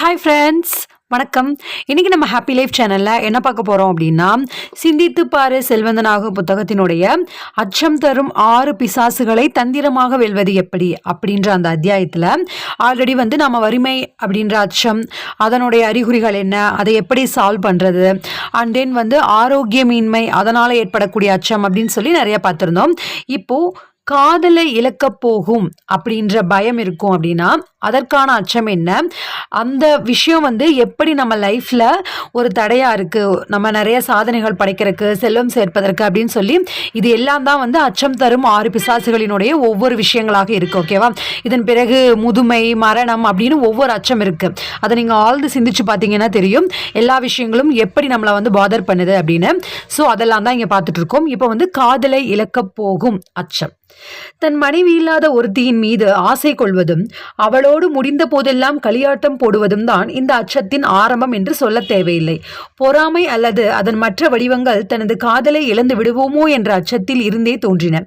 Hi friends வணக்கம். இன்றைக்கி நம்ம ஹாப்பி லைஃப் சேனலில் என்ன பார்க்க போகிறோம் அப்படின்னா சிந்தித்து பாரு செல்வந்தனாக புத்தகத்தினுடைய அச்சம் தரும் ஆறு பிசாசுகளை தந்திரமாக வெல்வது எப்படி? அப்படின்ற அந்த அத்தியாயத்தில் ஆல்ரெடி வந்து நம்ம வறுமை அப்படின்ற அச்சம் அதனுடைய அறிகுறிகள் என்ன அதை எப்படி சால்வ் பண்ணுறது அண்ட் தென் வந்து ஆரோக்கியமின்மை அதனால் ஏற்படக்கூடிய அச்சம் அப்படின்னு சொல்லி நிறைய பார்த்துருந்தோம். இப்போது காதலை இழக்கப் போகும் அப்படின்ற பயம் இருக்கும் அப்படின்னா அதற்கான அச்சம் என்ன? அந்த விஷயம் வந்து எப்படி நம்ம லைஃப்பில் ஒரு தடையாக இருக்குது நம்ம நிறைய சாதனைகள் படைக்கிறதுக்கு செல்வம் சேர்ப்பதற்கு அப்படின்னு சொல்லி இது எல்லாம் தான் வந்து அச்சம் தரும் ஆறு பிசாசுகளினுடைய ஒவ்வொரு விஷயங்களாக இருக்குது ஓகேவா இதன் பிறகு முதுமை மரணம் அப்படின்னு ஒவ்வொரு அச்சம் இருக்குது அதை நீங்கள் ஆழ்ந்து சிந்திச்சு பார்த்தீங்கன்னா தெரியும். எல்லா விஷயங்களும் எப்படி நம்மளை வந்து பாதர் பண்ணுது அப்படின்னு. ஸோ அதெல்லாம் தான் இங்கே பார்த்துட்டு இருக்கோம். இப்போ வந்து காதலை இழக்கப் போகும் அச்சம். தன் மனைவி இல்லாத ஒருத்தியின் மீது ஆசை கொள்வதும் அவளோடு முடிந்த போதெல்லாம் களியாட்டம் போடுவதும் தான் இந்த அச்சத்தின் ஆரம்பம் என்று சொல்ல தேவையில்லை. பொறாமை அல்லது அதன் மற்ற வடிவங்கள் தனது காதலை இழந்து விடுவோமோ என்ற அச்சத்தில் இருந்தே தோன்றின.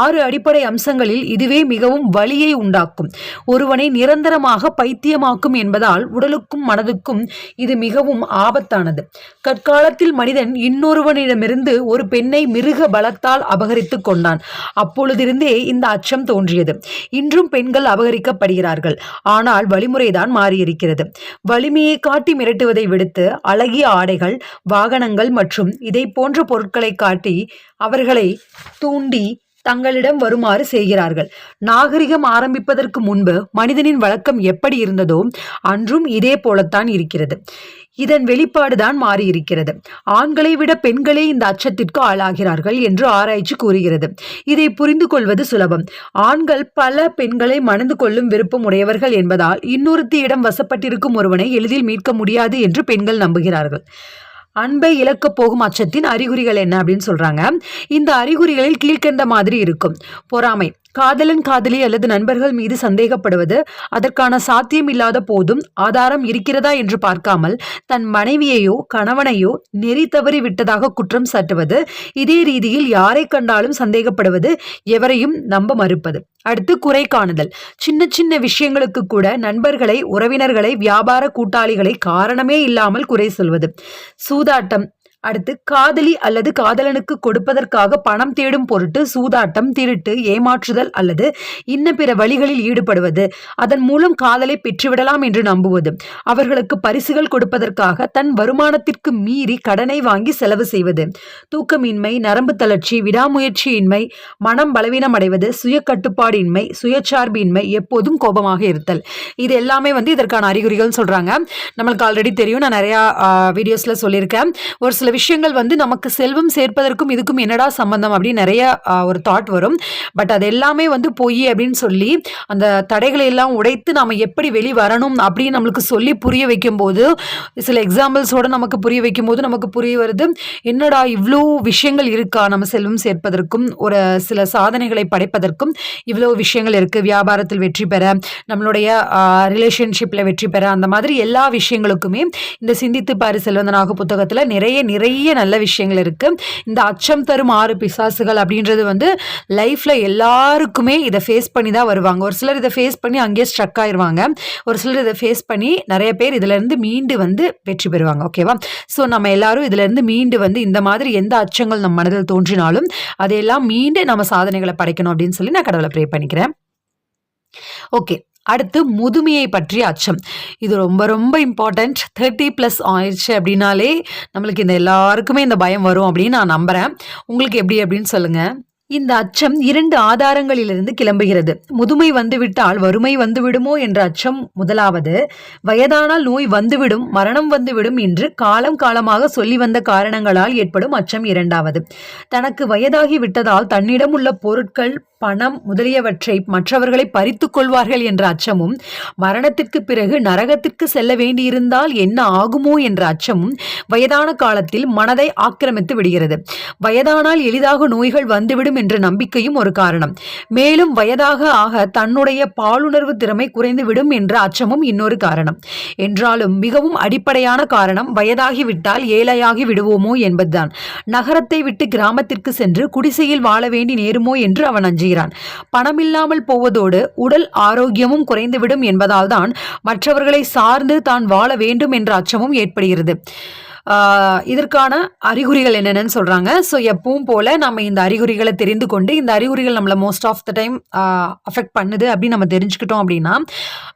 ஆறு அடிப்படை அம்சங்களில் இதுவே மிகவும் வலியை உண்டாக்கும். ஒருவனை நிரந்தரமாக பைத்தியமாக்கும் என்பதால் உடலுக்கும் மனதுக்கும் இது மிகவும் ஆபத்தானது. கற்காலத்தில் மனிதன் இன்னொருவனிடமிருந்து ஒரு பெண்ணை மிருக பலத்தால் அபகரித்துக் கொண்டான். அப்பொழுதிருந்தே இந்த அச்சம் தோன்றியது. இன்றும் பெண்கள் அபகரிக்கப்படுகிறார்கள். ஆனால் வழிமுறைதான் மாறியிருக்கிறது. வலிமையை காட்டி மிரட்டுவதை விடுத்து அழகிய ஆடைகள் வாகனங்கள் மற்றும் இதை போன்ற பொருட்களை காட்டி அவர்களை தூண்டி தங்களிடம் வருமாறு செய்கிறார்கள். நாகரிகம் ஆரம்பிப்பதற்கு முன்பு மனிதனின் வழக்கம் எப்படி இருந்ததோ அன்றும் இதே போலத்தான் இருக்கிறது. இதன் வெளிப்பாடுதான் மாறியிருக்கிறது. ஆண்களை விட பெண்களே இந்த அச்சத்திற்கு ஆளாகிறார்கள் என்று ஆராய்ச்சி கூறுகிறது. இதை புரிந்து கொள்வது சுலபம். ஆண்கள் பல பெண்களை மணந்து கொள்ளும் விருப்பம் உடையவர்கள் என்பதால் இன்னொருத்தியிடம் வசப்பட்டிருக்கும் ஒருவனை எளிதில் மீட்க முடியாது என்று பெண்கள் நம்புகிறார்கள். அன்பை இழக்கப் போகும் அச்சத்தின் அறிகுறிகள் என்ன அப்படின்னு சொல்றாங்க. இந்த அறிகுறிகளில் கீழ்கண்ட மாதிரி இருக்கும். பொறாமை. காதலன் காதலி அல்லது நண்பர்கள் மீது சந்தேகப்படுவது அதற்கான சாத்தியம் இல்லாத போதும் ஆதாரம் இருக்கிறதா என்று பார்க்காமல் தன் மனைவியையோ கணவனையோ நெறி தவறி விட்டதாக குற்றம் சாட்டுவது இதே ரீதியில் யாரை கண்டாலும் சந்தேகப்படுவது எவரையும் நம்ப மறுப்பது. அடுத்து குறை காணுதல். சின்ன சின்ன விஷயங்களுக்கு கூட நண்பர்களை உறவினர்களை வியாபார கூட்டாளிகளை காரணமே இல்லாமல் குறை சொல்வது. சூதாட்டம் அடுத்து காதலி அல்லது காதலனுக்கு கொடுப்பதற்காக பணம் தேடும் பொருட்டு சூதாட்டம் திருட்டு ஏமாற்றுதல் அல்லது இன்ன பிற வழிகளில் ஈடுபடுவது. அதன் மூலம் காதலை பெற்றுவிடலாம் என்று நம்புவது. அவர்களுக்கு பரிசுகள் கொடுப்பதற்காக தன் வருமானத்திற்கு மீறி கடனை வாங்கி செலவு செய்வது. தூக்கமின்மை நரம்பு தளர்ச்சி விடாமுயற்சியின்மை மனம் பலவீனம் அடைவது சுய கட்டுப்பாடின்மை சுயச்சார்பின்மை எப்போதும் கோபமாக இருத்தல். இது எல்லாமே வந்து இதற்கான அறிகுறிகள் சொல்றாங்க. நம்மளுக்கு ஆல்ரெடி தெரியும். நான் நிறையா வீடியோஸ்ல சொல்லியிருக்கேன். ஒரு சில விஷயங்கள் வந்து நமக்கு செல்வம் சேர்ப்பதற்கும் இதுக்கும் என்னடா சம்பந்தம் அப்படின்னு நிறைய ஒரு தாட் வரும். பட் அது எல்லாமே வந்து பொய் அப்படின்னு சொல்லி அந்த தடைகளை எல்லாம் உடைத்து நாம் எப்படி வெளி வரணும் அப்படின்னு நம்மளுக்கு சொல்லி புரிய வைக்கும்போது சில எக்ஸாம்பிள்ஸோட நமக்கு புரிய வைக்கும்போது நமக்கு புரிய வருது என்னடா இவ்வளோ விஷயங்கள் இருக்கா நம்ம செல்வம் சேர்ப்பதற்கும் ஒரு சில சாதனைகளை படைப்பதற்கும் இவ்வளோ விஷயங்கள் இருக்குது வியாபாரத்தில் வெற்றி பெற நம்மளுடைய ரிலேஷன்ஷிப்பில் வெற்றி பெற அந்த மாதிரி எல்லா விஷயங்களுக்குமே இந்த சிந்தித்து பாரு செல்வந்தனாக புத்தகத்தில் நிறைய நிறைய நல்ல விஷயங்கள் இருக்குது இந்த அச்சம் தரும் ஆறு பிசாசுகள் அப்படின்றது வந்து லைஃப்பில் எல்லாருக்குமே இதை ஃபேஸ் பண்ணி தான் வருவாங்க. ஒரு சிலர் இதை ஃபேஸ் பண்ணி அங்கேயே ஸ்ட்ரக் ஆயிடுவாங்க ஒரு சிலர் இதை ஃபேஸ் பண்ணி நிறைய பேர் இதிலேருந்து மீண்டு வந்து வெற்றி பெறுவாங்க. ஓகேவா ஸோ நம்ம எல்லாரும் இதிலேருந்து மீண்டு வந்து இந்த மாதிரி எந்த அச்சங்கள் நம்ம மனதில் தோன்றினாலும் அதையெல்லாம் மீண்டு நம்ம சாதனைகளை படைக்கணும் அப்படின்னு சொல்லி நான் கடவுளை ப்ரே பண்ணிக்கிறேன். ஓகே அடுத்து முதுமையை பற்றிய அச்சம். இது ரொம்ப ரொம்ப இம்பார்ட்டண்ட் தேர்ட்டி ப்ளஸ் ஆயிடுச்சு அப்படின்னாலே நம்மளுக்கு இந்த எல்லாருக்குமே இந்த பயம் வரும் அப்படின்னு நான் நம்புகிறேன் உங்களுக்கு எப்படி அப்படின்னு சொல்லுங்கள் இந்த அச்சம் இரண்டு ஆதாரங்களிலிருந்து கிளம்புகிறது. முதுமை வந்துவிட்டால் வறுமை வந்துவிடுமோ என்ற அச்சம் முதலாவது. வயதானால் நோய் வந்துவிடும் மரணம் வந்துவிடும் என்று காலம் காலமாக சொல்லி வந்த காரணங்களால் ஏற்படும் அச்சம் இரண்டாவது. தனக்கு வயதாகி விட்டதால் தன்னிடம் உள்ள பொருட்கள் பணம் முதலியவற்றை மற்றவர்களை பறித்து கொள்வார்கள் என்ற அச்சமும் மரணத்திற்கு பிறகு நரகத்திற்கு செல்ல வேண்டியிருந்தால் என்ன ஆகுமோ என்ற அச்சமும் வயதான காலத்தில் மனதை ஆக்கிரமித்து விடுகிறது. வயதானால் எளிதாக நோய்கள் வந்துவிடும் என்ற நம்பிக்கையும் ஒரு காரணம். மேலும் வயதாக ஆக தன்னுடைய பாலுணர்வு திறமை குறைந்துவிடும் என்ற அச்சமும் இன்னொரு காரணம். என்றாலும் மிகவும் அடிப்படையான காரணம் வயதாகிவிட்டால் ஏழையாகி விடுவோமோ என்பதுதான். நகரத்தை விட்டு கிராமத்திற்கு சென்று குடிசையில் வாழ வேண்டி நேருமோ என்று அவன் அஞ்சுகிறான் பணம் பணமில்லாமல் போவதோடு உடல் ஆரோக்கியமும் குறைந்துவிடும் என்பதால் தான் மற்றவர்களை சார்ந்து தான் வாழ வேண்டும் என்ற அச்சமும் ஏற்படுகிறது. இதற்கான அறிகுறிகள் என்னென்னு சொல்கிறாங்க ஸோ எப்பவும் போல் நம்ம இந்த அறிகுறிகளை தெரிந்து கொண்டு இந்த அறிகுறிகள் நம்மளை most of the time affect பண்ணுது அப்படின்னு நம்ம தெரிஞ்சுக்கிட்டோம் அப்படின்னா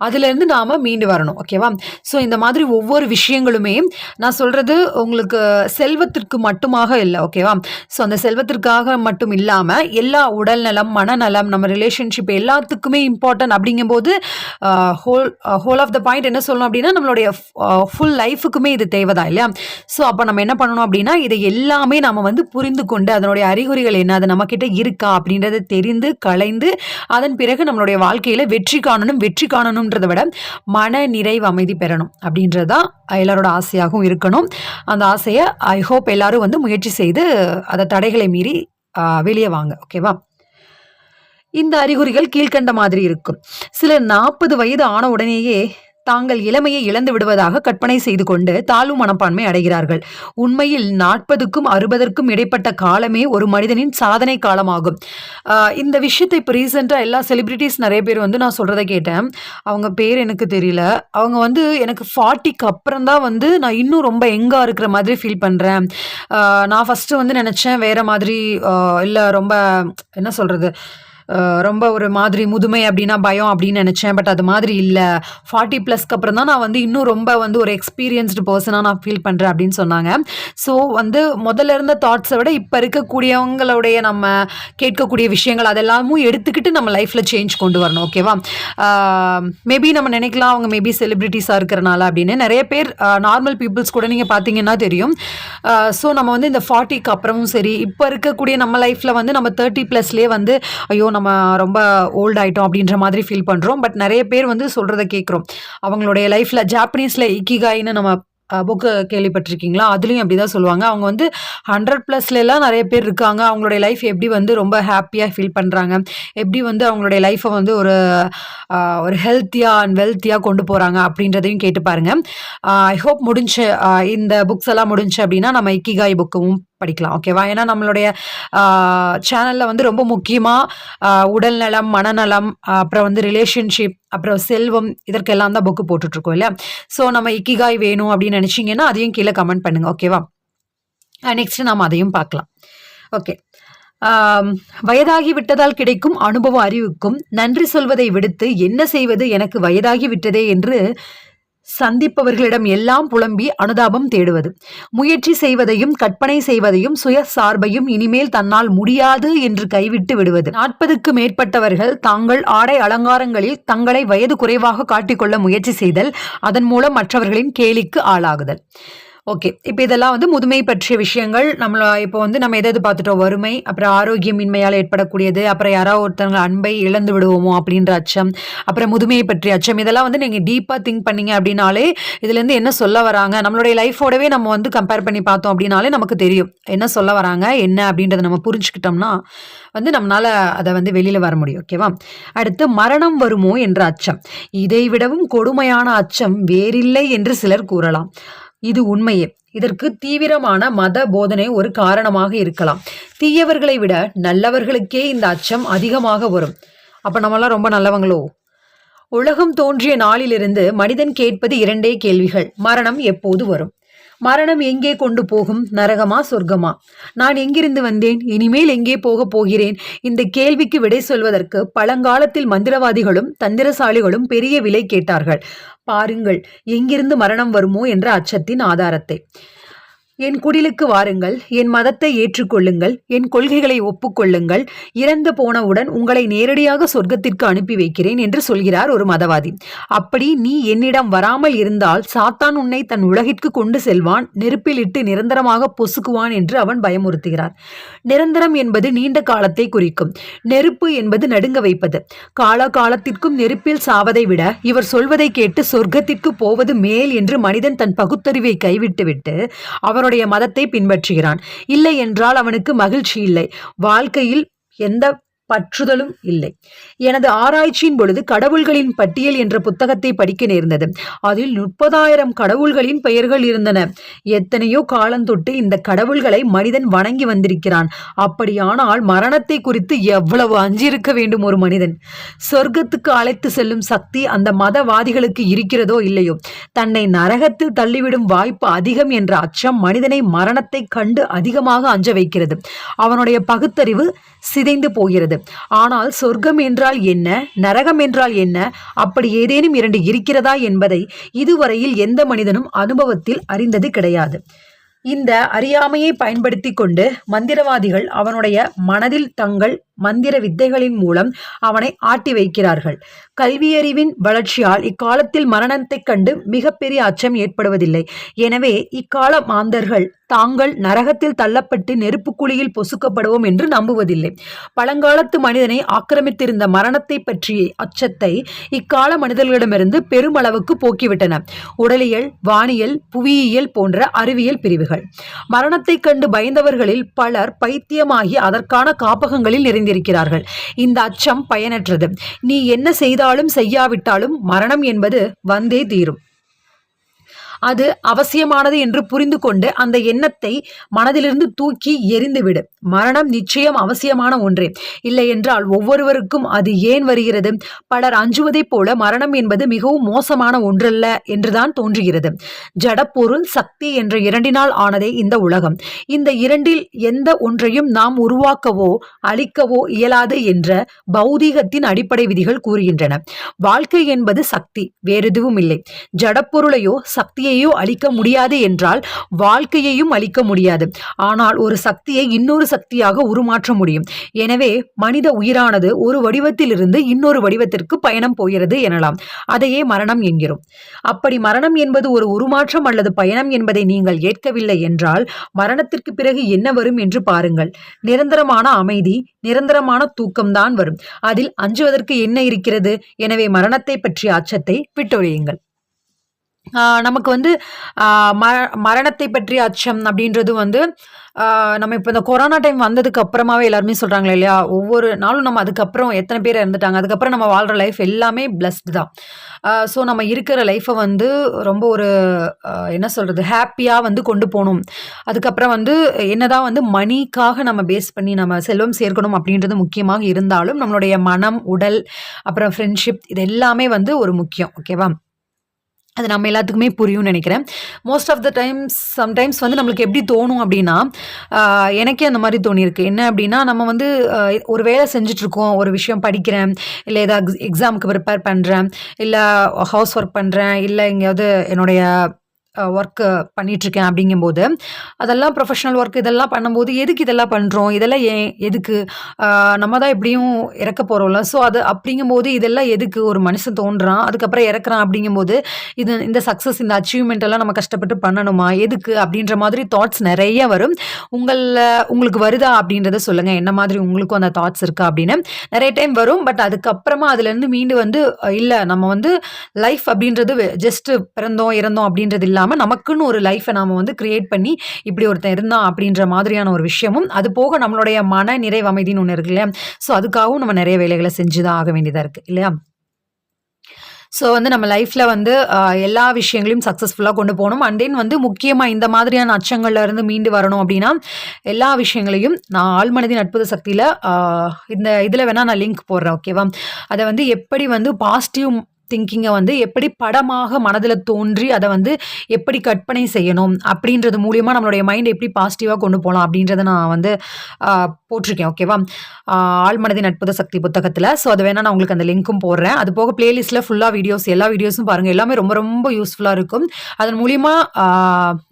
அதுலேருந்து நாம் மீண்டு வரணும். ஓகேவா ஸோ இந்த மாதிரி ஒவ்வொரு விஷயங்களுமே நான் சொல்கிறது உங்களுக்கு செல்வத்திற்கு மட்டுமாக இல்லை. ஓகேவா ஸோ அந்த செல்வத்திற்காக மட்டும் இல்லாமல் எல்லா உடல்நலம் மனநலம் நம்ம ரிலேஷன்ஷிப் எல்லாத்துக்குமே இம்பார்ட்டன்ட் அப்படிங்கும்போது whole whole of the point என்ன சொல்லணும் அப்படின்னா நம்மளுடைய ஃபுல் லைஃபுக்குமே இது தேவைதான் இல்லையா? ஸோ அப்போ நம்ம என்ன பண்ணணும் அப்படின்னா இதை எல்லாமே நம்ம வந்து புரிந்து கொண்டு அதனுடைய அறிகுறிகள் என்ன அது நம்மக்கிட்ட இருக்கா அப்படின்றத தெரிந்து களைந்து அதன் பிறகு நம்மளுடைய வாழ்க்கையில் வெற்றி காணணும் வெற்றி காணணுன்றதை விட மன நிறைவு அமைதி பெறணும் அப்படின்றது தான் எல்லாரோட ஆசையாகவும் இருக்கணும். அந்த ஆசையை ஐ ஹோப் எல்லாரும் வந்து முயற்சி செய்து அதை தடைகளை மீறி வெளியே வாங்க ஓகேவா இந்த அறிகுறிகள் கீழ்கண்ட மாதிரி இருக்கும். சிலர் நாற்பது வயது ஆன உடனேயே தாங்கள் இளமையை இழந்து விடுவதாக கற்பனை செய்து கொண்டு தாழ்வு மனப்பான்மை அடைகிறார்கள். உண்மையில் நாற்பதுக்கும் அறுபதற்கும் இடைப்பட்ட காலமே ஒரு மனிதனின் சாதனை காலமாகும். இந்த விஷயத்தை இப்போ ரீசெண்டாக எல்லா செலிப்ரிட்டிஸ் நிறைய பேர் வந்து நான் சொல்கிறத கேட்டேன். அவங்க பேர் எனக்கு தெரியல. அவங்க வந்து எனக்கு ஃபார்ட்டிக்கு அப்புறம் தான் வந்து நான் இன்னும் ரொம்ப எங்காக இருக்கிற மாதிரி ஃபீல் பண்ணுறேன் நான் ஃபஸ்ட்டு வந்து நினச்சேன் வேறு மாதிரி இல்லை ரொம்ப என்ன சொல்கிறது ரொம்ப ஒரு மாதிரி முதுமை அப்படின்னா பயம் அப்படின்னு நினச்சேன். பட் அது மாதிரி இல்லை. ஃபார்ட்டி ப்ளஸ்க்கு அப்புறம் தான் நான் வந்து இன்னும் ரொம்ப வந்து ஒரு எக்ஸ்பீரியன்ஸ்டு பர்சனாக நான் ஃபீல் பண்ணுறேன் அப்படின்னு சொன்னாங்க. ஸோ வந்து முதல்ல இருந்த தாட்ஸை விட இப்போ இருக்கக்கூடியவங்களுடைய நம்ம கேட்கக்கூடிய விஷயங்கள் அதெல்லாமும் எடுத்துக்கிட்டு நம்ம லைஃப்பில் சேஞ்ச் கொண்டு வரணும் ஓகேவா மேபி நம்ம நினைக்கலாம் அவங்க மேபி செலிப்ரிட்டிஸாக இருக்கிறனால அப்படின்னு. நிறைய பேர் நார்மல் பீப்புள்ஸ் கூட நீங்கள் பார்த்தீங்கன்னா தெரியும். ஸோ நம்ம வந்து இந்த ஃபார்ட்டிக்கு அப்புறமும் சரி இப்போ இருக்கக்கூடிய நம்ம லைஃப்பில் வந்து நம்ம தேர்ட்டி ப்ளஸ்லேயே வந்து ஐயோ நம்ம ரொம்ப ஓல்ட் ஆகிட்டோம் அப்படின்ற மாதிரி ஃபீல் பண்ணுறோம் பட் நிறைய பேர் வந்து சொல்கிறத கேட்குறோம் அவங்களுடைய லைஃப்பில் ஜாப்பனீஸில் இக்கிகாயின்னு நம்ம புக்கு கேள்விப்பட்டிருக்கீங்களா? அதுலேயும் அப்படி தான் சொல்லுவாங்க. அவங்க வந்து ஹண்ட்ரட் ப்ளஸ்லலாம் நிறைய பேர் இருக்காங்க. அவங்களுடைய லைஃப் எப்படி வந்து ரொம்ப ஹாப்பியாக ஃபீல் பண்ணுறாங்க எப்படி வந்து அவங்களுடைய லைஃப்பை வந்து ஒரு ஒரு ஹெல்த்தியாக அண்ட் வெல்த்தியாக கொண்டு போகிறாங்க அப்படின்றதையும் கேட்டு பாருங்கள் ஐ ஹோப் முடிஞ்சு இந்த புக்ஸ் எல்லாம் முடிஞ்சு அப்படின்னா நம்ம இக்கிகாய் புக்கும் படிக்கலாம் ஓகேவா ஏன்னா நம்மளுடைய சேனலில் வந்து ரொம்ப முக்கியமாக உடல் நலம் மனநலம் அப்புறம் வந்து ரிலேஷன்ஷிப் அப்புறம் செல்வம் இதற்கெல்லாம் தான் புக்கு போட்டுட்ருக்கோம் இல்லையா? ஸோ நம்ம இக்கிகாய் வேணும் அப்படின்னு நினச்சிங்கன்னா அதையும் கீழே கமெண்ட் பண்ணுங்கள் ஓகேவா நெக்ஸ்ட் நாம் அதையும் பார்க்கலாம் ஓகே வயதாகி விட்டதால் கிடைக்கும் அனுபவ அறிவுக்கும் நன்றி சொல்வதை விடுத்து என்ன செய்வது எனக்கு வயதாகி விட்டதே என்று சந்திப்பவர்களிடம் எல்லாம் புலம்பி அனுதாபம் தேடுவது. முயற்சி செய்வதையும் கற்பனை செய்வதையும் சுய சார்பையும் இனிமேல் தன்னால் முடியாது என்று கைவிட்டு விடுவது. நாற்பதுக்கு மேற்பட்டவர்கள் தாங்கள் ஆடை அலங்காரங்களில் தங்களை வயது குறைவாக காட்டிக்கொள்ள முயற்சி செய்தல் அதன் மூலம் மற்றவர்களின் கேலிக்கு ஆளாகுதல். ஓகே இப்போ இதெல்லாம் வந்து முதுமை பற்றிய விஷயங்கள். நம்மள இப்போ வந்து நம்ம எதாவது பார்த்துட்டோம்? வறுமை அப்புறம் ஆரோக்கியமின்மையால் ஏற்படக்கூடியது அப்புறம் யாராவது ஒருத்தவங்க அன்பை இழந்து விடுவோமோ அப்படின்ற அச்சம் அப்புறம் முதுமையை பற்றிய அச்சம். இதெல்லாம் வந்து நீங்கள் டீப்பாக திங்க் பண்ணீங்க அப்படின்னாலே இதுலேருந்து என்ன சொல்ல வராங்க? நம்மளுடைய லைஃபோடவே நம்ம வந்து கம்பேர் பண்ணி பார்த்தோம் அப்படின்னாலே நமக்கு தெரியும். என்ன சொல்ல வராங்க? என்ன அப்படின்றத நம்ம புரிஞ்சுக்கிட்டோம்னா வந்து நம்மளால் அதை வந்து வெளியில் வர முடியும் ஓகேவா அடுத்து மரணம் வருமோ என்ற அச்சம். இதை விடவும் கொடுமையான அச்சம் வேறில்லை என்று சிலர் கூறலாம். இது உண்மையே. இதற்கு தீவிரமான மத போதனை ஒரு காரணமாக இருக்கலாம். தீயவர்களை விட நல்லவர்களுக்கே இந்த அச்சம் அதிகமாக வரும். அப்போ நம்மளாம் ரொம்ப நல்லவங்களோ? உலகம் தோன்றிய நாளிலிருந்து மனிதன் கேட்பது இரண்டே கேள்விகள். மரணம் எப்போது வரும்? மரணம் எங்கே கொண்டு போகும்? நரகமா சொர்க்கமா? நான் எங்கிருந்து வந்தேன்? இனிமேல் எங்கே போக போகிறேன்? இந்த கேள்விக்கு விடை சொல்வதற்கு பழங்காலத்தில் மந்திரவாதிகளும் தந்திரசாலிகளும் பெரிய விலை கேட்டார்கள். பாருங்கள் எங்கிருந்து மரணம் வருமோ என்ற அச்சத்தின் ஆதாரத்தை. என் குடிலுக்கு வாருங்கள் என் மதத்தை ஏற்றுக்கொள்ளுங்கள் என் கொள்கைகளை ஒப்புக்கொள்ளுங்கள் இறந்து போனவுடன் உங்களை நேரடியாக சொர்க்கத்திற்கு அனுப்பி வைக்கிறேன் என்று சொல்கிறார் ஒரு மதவாதி. அப்படி நீ என்னிடம் வராமல் இருந்தால் சாத்தான் உன்னை தன் உலகிற்கு கொண்டு செல்வான் நெருப்பில் இட்டு நிரந்தரமாக பொசுக்குவான் என்று அவன் பயமுறுத்துகிறார். நிரந்தரம் என்பது நீண்ட காலத்தை குறிக்கும். நெருப்பு என்பது நடுங்க வைப்பது. கால காலத்திற்கும் நெருப்பில் சாவதை விட இவர் சொல்வதை கேட்டு சொர்க்கத்திற்கு போவது மேல் என்று மனிதன் தன் பகுத்தறிவை கைவிட்டுவிட்டு அவர் அவனுடைய மதத்தை பின்பற்றுகிறான். இல்லை என்றால் அவனுக்கு மகிழ்ச்சி இல்லை. வாழ்க்கையில் எந்த பற்றுதலும் இல்லை. எனது ஆராய்ச்சியின் பொழுது கடவுள்களின் பட்டியல் என்ற புத்தகத்தை படிக்க நேர்ந்தது. அதில் முப்பதாயிரம் கடவுள்களின் பெயர்கள் இருந்தன. எத்தனையோ காலந்தொட்டு இந்த கடவுள்களை மனிதன் வணங்கி வந்திருக்கிறான். அப்படியானால் மரணத்தை குறித்து எவ்வளவு அஞ்சிருக்க வேண்டும் ஒரு மனிதன்? சொர்க்கத்துக்கு அழைத்து செல்லும் சக்தி அந்த மதவாதிகளுக்கு இருக்கிறதோ இல்லையோ? தன்னை நரகத்தில் தள்ளிவிடும் வாய்ப்பு அதிகம் என்ற அச்சம் மனிதனை மரணத்தை கண்டு அதிகமாக அஞ்ச வைக்கிறது. அவனுடைய பகுத்தறிவு சிதைந்து போகிறது. ஆனால் சொர்க்கம் என்றால் என்ன? நரகம் என்றால் என்ன? அப்படி ஏதேனும் இரண்டு இருக்கிறதா என்பதை இதுவரையில் எந்த மனிதனும் அனுபவத்தில் அறிந்தது கிடையாது. இந்த அறியாமையை பயன்படுத்தி கொண்டு மந்திரவாதிகள் அவனுடைய மனதில் தங்கள் மந்திர வித்தைகளின் மூலம் அவனை ஆட்டி வைக்கிறார்கள். கல்வியறிவின் வளர்ச்சியால் இக்காலத்தில் மரணத்தைக் கண்டு மிகப்பெரிய அச்சம் ஏற்படுவதில்லை. எனவே இக்கால மாந்தர்கள் தாங்கள் நரகத்தில் தள்ளப்பட்டு நெருப்பு குழியில் பொசுக்கப்படுவோம் என்று நம்புவதில்லை. பழங்காலத்து மனிதனை ஆக்கிரமித்திருந்த மரணத்தை பற்றிய அச்சத்தை இக்கால மனிதர்களிடமிருந்து பெருமளவுக்கு போக்கிவிட்டன. உடலியல் வானியல் புவியியல் போன்ற அறிவியல் பிரிவுகள். மரணத்தைக் கண்டு பயந்தவர்களில் பலர் பைத்தியமாகி அதற்கான காப்பகங்களில் நிறைந்திருக்கிறார்கள். இந்த அச்சம் பயனற்றது. நீ என்ன செய்தாலும் செய்யாவிட்டாலும் மரணம் என்பது வந்தே தீரும். அது அவசியமானது என்று புரிந்து கொண்டு அந்த எண்ணத்தை மனதிலிருந்து தூக்கி எரிந்துவிடு மரணம் நிச்சயம் அவசியமான ஒன்றே. இல்லை என்றால் ஒவ்வொருவருக்கும் அது ஏன் வருகிறது? பலர் அஞ்சுவதைப் போல மரணம் என்பது மிகவும் மோசமான ஒன்றல்ல என்றுதான் தோன்றுகிறது. ஜடப்பொருள் சக்தி என்ற இரண்டினால் ஆனதே இந்த உலகம். இந்த இரண்டில் எந்த ஒன்றையும் நாம் உருவாக்கவோ அழிக்கவோ இயலாது என்ற பௌதீகத்தின் அடிப்படை விதிகள் கூறுகின்றன. வாழ்க்கை என்பது சக்தி வேறெதுவும் இல்லை ஜடப்பொருளையோ சக்தியை சக்தியையோ அழிக்க முடியாது என்றால் வாழ்க்கையையும் அழிக்க முடியாது. ஆனால் ஒரு சக்தியை இன்னொரு சக்தியாக உருமாற்ற முடியும். எனவே மனித உயிரானது ஒரு வடிவத்திலிருந்து இன்னொரு வடிவத்திற்கு பயணம் போகிறது எனலாம். அதையே மரணம் என்கிறோம். அப்படி மரணம் என்பது ஒரு உருமாற்றம் அல்லது பயணம் என்பதை நீங்கள் ஏற்கவில்லை என்றால் மரணத்திற்கு பிறகு என்ன வரும் என்று பாருங்கள். நிரந்தரமான அமைதி நிரந்தரமான தூக்கம்தான் வரும். அதில் அஞ்சுவதற்கு என்ன இருக்கிறது? எனவே மரணத்தை பற்றிய அச்சத்தை விட்டொழியுங்கள். நமக்கு வந்து ம மரணத்தை பற்றிய அச்சம் அப்படின்றது வந்து நம்ம இப்போ இந்த கொரோனா டைம் வந்ததுக்கு அப்புறமாவே எல்லாருமே சொல்கிறாங்களே இல்லையா? ஒவ்வொரு நாளும் நம்ம அதுக்கப்புறம் எத்தனை பேர் இறந்துட்டாங்க? அதுக்கப்புறம் நம்ம வாழ்கிற லைஃப் எல்லாமே பிளஸ்டு தான். ஸோ நம்ம இருக்கிற லைஃப்பை வந்து ரொம்ப ஒரு என்ன சொல்கிறது ஹாப்பியாக வந்து கொண்டு போகணும். அதுக்கப்புறம் வந்து என்னதான் வந்து மணிக்காக நம்ம பேஸ் பண்ணி நம்ம செல்வம் சேர்க்கணும் அப்படின்றது முக்கியமாக இருந்தாலும் நம்மளுடைய மனம் உடல் அப்புறம் ஃப்ரெண்ட்ஷிப் இது எல்லாமே வந்து ஒரு முக்கியம். ஓகேவா அது நம்ம எல்லாத்துக்குமே புரியும்னு நினைக்கிறேன். Most of the times sometimes வந்து நம்மளுக்கு எப்படி தோணும் அப்படின்னா எனக்கே அந்த மாதிரி தோணியிருக்கு. என்ன அப்படின்னா நம்ம வந்து ஒரு வேலை செஞ்சிட்ருக்கோம் ஒரு விஷயம் படிக்கிறேன் இல்லை ஏதாவது எக்ஸாமுக்கு ப்ரிப்பேர் பண்ணுறேன் இல்லை ஹவுஸ் ஒர்க் பண்ணுறேன் இல்லை எங்கேயாவது என்னுடைய ஒர்க்கு பண்ணிகிட்ருக்கேன் அப்படிங்கும்போது அதெல்லாம் ப்ரொஃபஷனல் ஒர்க் இதெல்லாம் பண்ணும்போது எதுக்கு இதெல்லாம் பண்ணுறோம் இதெல்லாம் ஏன் எதுக்கு? நம்ம தான் எப்படியும் இறக்க போகிறோம்ல ஸோ அது அப்படிங்கும்போது இதெல்லாம் எதுக்கு? ஒரு மனுஷன் தோன்றான் அதுக்கப்புறம் இறக்குறான் அப்படிங்கும்போது இது இந்த சக்ஸஸ் இந்த அச்சீவ்மெண்ட் எல்லாம் நம்ம கஷ்டப்பட்டு பண்ணணுமா? எதுக்கு? அப்படின்ற மாதிரி தாட்ஸ் நிறைய வரும். உங்களில் உங்களுக்கு வருதா அப்படின்றத சொல்லுங்கள் என்ன மாதிரி உங்களுக்கும் அந்த தாட்ஸ் இருக்கா அப்படின்னு. நிறைய டைம் வரும் பட் அதுக்கப்புறமா அதுலேருந்து மீண்டு வந்து இல்லை நம்ம வந்து லைஃப் அப்படின்றது ஜஸ்ட்டு பிறந்தோம் இறந்தோம் அப்படின்றது இல்லாமல் இல்லாமல் நமக்குன்னு ஒரு லைஃப்பை நாம் வந்து கிரியேட் பண்ணி இப்படி ஒருத்தன் இருந்தான் அப்படின்ற மாதிரியான ஒரு விஷயமும் அது போக நம்மளுடைய மன நிறைவு அமைதின்னு ஒன்று இருக்கு இல்லையா? ஸோ அதுக்காகவும் நம்ம நிறைய வேலைகளை செஞ்சு தான் ஆக வேண்டியதாக இருக்குது இல்லையா? ஸோ வந்து நம்ம லைஃப்பில் வந்து எல்லா விஷயங்களையும் சக்ஸஸ்ஃபுல்லாக கொண்டு போகணும். அண்ட் தென் வந்து முக்கியமாக இந்த மாதிரியான அச்சங்கள்ல இருந்து மீண்டு வரணும் அப்படின்னா எல்லா விஷயங்களையும் நான் ஆழ்மனதின் அற்புத சக்தியில் இந்த இதில் வேணால் நான் லிங்க் போடுறேன் ஓகேவா அதை வந்து எப்படி வந்து பாசிட்டிவ் திங்கிங்கை வந்து எப்படி படமாக மனதில் தோன்றி அதை வந்து எப்படி கற்பனை செய்யணும் அப்படின்றது மூலியமாக நம்மளுடைய மைண்ட் எப்படி பாசிட்டிவாக கொண்டு போகலாம் அப்படின்றத நான் வந்து போட்டிருக்கேன் ஓகேவா ஆழ்மனதின் அற்புத சக்தி புத்தகத்தில். ஸோ அது வேணால் நான் உங்களுக்கு அந்த லிங்க்கும் போடுறேன். அது போக பிளேலிஸ்ட்டில் ஃபுல்லாக வீடியோஸ் எல்லா வீடியோஸும் பாருங்கள் எல்லாமே ரொம்ப ரொம்ப யூஸ்ஃபுல்லாக இருக்கும். அதன் மூலியமாக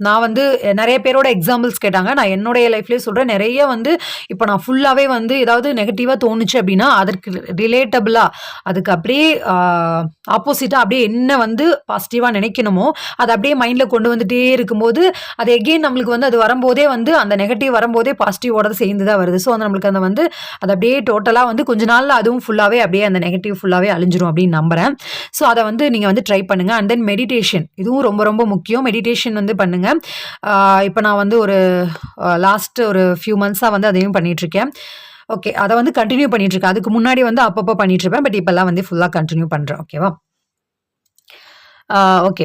நான் வந்து நிறைய பேரோட எக்ஸாம்பிள்ஸ் கேட்டாங்க. நான் என்னுடைய லைஃப்லேயே சொல்கிறேன் நிறைய வந்து இப்போ நான் ஃபுல்லாகவே வந்து ஏதாவது நெகட்டிவாக தோணுச்சு அப்படின்னா அதற்கு ரிலேட்டபிளாக அதுக்கு அப்படியே ஆப்போசிட்டாக அப்படியே என்ன வந்து பாசிட்டிவாக நினைக்கணுமோ அதை அப்படியே மைண்டில் கொண்டு வந்துட்டே இருக்கும்போது அது எகெயின் நம்மளுக்கு வந்து அது வரும்போதே வந்து அந்த நெகட்டிவ் வரும்போதே பாசிட்டிவோட சேர்ந்து தான் வருது. ஸோ அந்த நம்மளுக்கு அந்த வந்து அது அப்படியே டோட்டலாக வந்து கொஞ்ச நாளில் அதுவும் ஃபுல்லாகவே அப்படியே அந்த நெகட்டிவ் ஃபுல்லாகவே அழிஞ்சிரும் அப்படின்னு நம்புகிறேன் ஸோ அதை வந்து நீங்கள் வந்து ட்ரை பண்ணுங்கள் அண்ட் தென் மெடிடேஷன் இதுவும் ரொம்ப ரொம்ப முக்கியம். மெடிடேஷன் வந்து பண்ணுங்கள் இப்போ நான் வந்து ஒரு லாஸ்ட் ஒரு ஃபியூ மந்த்ஸாக வந்து அதையும் பண்ணிகிட்ருக்கேன் ஓகே அதை வந்து கண்டினியூ பண்ணிட்டு இருக்கேன் அதுக்கு முன்னாடி வந்து அப்பப்போ பண்ணிட்டு இருப்பேன் பட் இப்போல்லாம் வந்து ஃபுல்லாக கண்டினியூ பண்ணுறேன் ஓகேவா ஓகே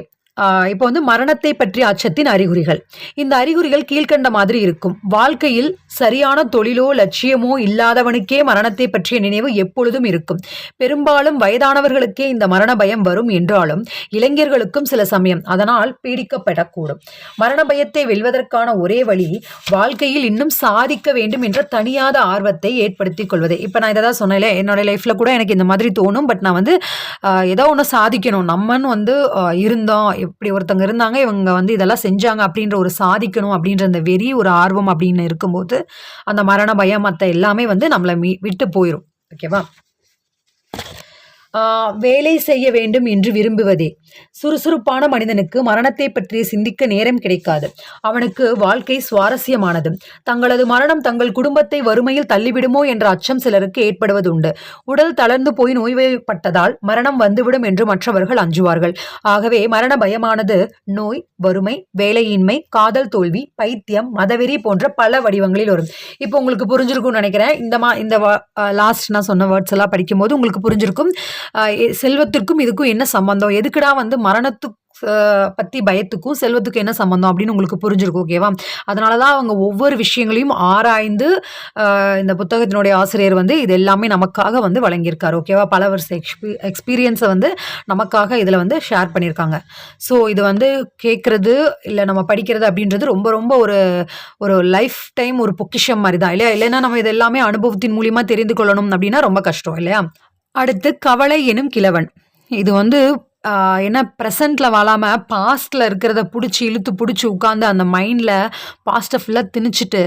இப்போ வந்து மரணத்தை பற்றிய அச்சத்தின் அறிகுறிகள். இந்த அறிகுறிகள் கீழ்க்கண்ட மாதிரி இருக்கும். வாழ்க்கையில் சரியான தொழிலோ லட்சியமோ இல்லாதவனுக்கே மரணத்தை பற்றிய நினைவு எப்பொழுதும் இருக்கும். பெரும்பாலும் வயதானவர்களுக்கே இந்த மரண பயம் வரும் என்றாலும் இளைஞர்களுக்கும் சில சமயம் அதனால் பீடிக்கப்படக்கூடும். மரண பயத்தை வெல்வதற்கான ஒரே வழி வாழ்க்கையில் இன்னும் சாதிக்க வேண்டும் என்ற தனியாத ஆர்வத்தை ஏற்படுத்திக் கொள்வது. இப்போ நான் இதை தான் சொன்னேன் என்னோட லைஃப்பில் கூட எனக்கு இந்த மாதிரி தோணும். பட் நான் வந்து ஏதோ ஒன்று சாதிக்கணும். நம்மன்னு வந்து இருந்தோம் இப்படி ஒருத்தங்க இருந்தாங்க இவங்க வந்து இதெல்லாம் செஞ்சாங்க அப்படின்ற ஒரு சாதிக்கணும் அப்படின்ற அந்த வெறி ஒரு ஆர்வம் அப்படின்னு இருக்கும்போது அந்த மரண பயம் மற்ற எல்லாமே வந்து நம்மளை மீ விட்டு போயிடும் ஓகேவா? வேலை செய்ய வேண்டும் என்று விரும்புவதே. சுறுசுறுப்பான மனிதனுக்கு மரணத்தை பற்றி சிந்திக்க நேரம் கிடைக்காது. அவனுக்கு வாழ்க்கை சுவாரஸ்யமானது. தங்களது மரணம் தங்கள் குடும்பத்தை வறுமையில் தள்ளிவிடுமோ என்ற அச்சம் சிலருக்கு ஏற்படுவதுண்டு. உடல் தளர்ந்து போய் நோய்வாய்ப்பட்டதால் மரணம் வந்துவிடும் என்று மற்றவர்கள் அஞ்சுவார்கள். ஆகவே மரண பயமானது நோய் வறுமை வேலையின்மை காதல் தோல்வி பைத்தியம் மதவெறி போன்ற பல வடிவங்களில் வரும். இப்போ உங்களுக்கு புரிஞ்சிருக்கும்னு நினைக்கிறேன். இந்த மா இந்த லாஸ்ட் நான் சொன்ன வேர்ட்ஸ் எல்லாம் படிக்கும்போது உங்களுக்கு புரிஞ்சிருக்கும். செல்வத்திற்கும் இதுக்கும் என்ன சம்பந்தம்? எதுக்குடா வந்து மரணத்துக்கு பற்றி பத்தி பயத்துக்கும் செல்வத்துக்கும் என்ன சம்பந்தம் அப்படின்னு உங்களுக்கு புரிஞ்சிருக்கும் ஓகேவா அதனால தான் அவங்க ஒவ்வொரு விஷயங்களையும் ஆராய்ந்து இந்த புத்தகத்தினுடைய ஆசிரியர் வந்து இது எல்லாமே நமக்காக வந்து வழங்கியிருக்காரு ஓகேவா பல வருஷ எக்ஸ்பீ எக்ஸ்பீரியன்ஸை வந்து நமக்காக இதில் வந்து ஷேர் பண்ணியிருக்காங்க. ஸோ இது வந்து கேட்குறது இல்லை நம்ம படிக்கிறது அப்படின்றது ரொம்ப ரொம்ப ஒரு ஒரு லைஃப் டைம் ஒரு பொக்கிஷம் மாதிரி தான் இல்லையா? இல்லைன்னா நம்ம இது எல்லாமே அனுபவத்தின் மூலியமா தெரிந்து கொள்ளணும் அப்படின்னா ரொம்ப கஷ்டம் இல்லையா? அடுத்து கவலை எனும் கிழவன். இது வந்து என்ன ப்ரெசண்டில் வாழாமல் பாஸ்ட்டில் இருக்கிறத பிடிச்சி இழுத்து பிடிச்சி உட்காந்து அந்த மைண்டில் பாஸ்ட்டை ஃபுல்லாக திணிச்சிட்டு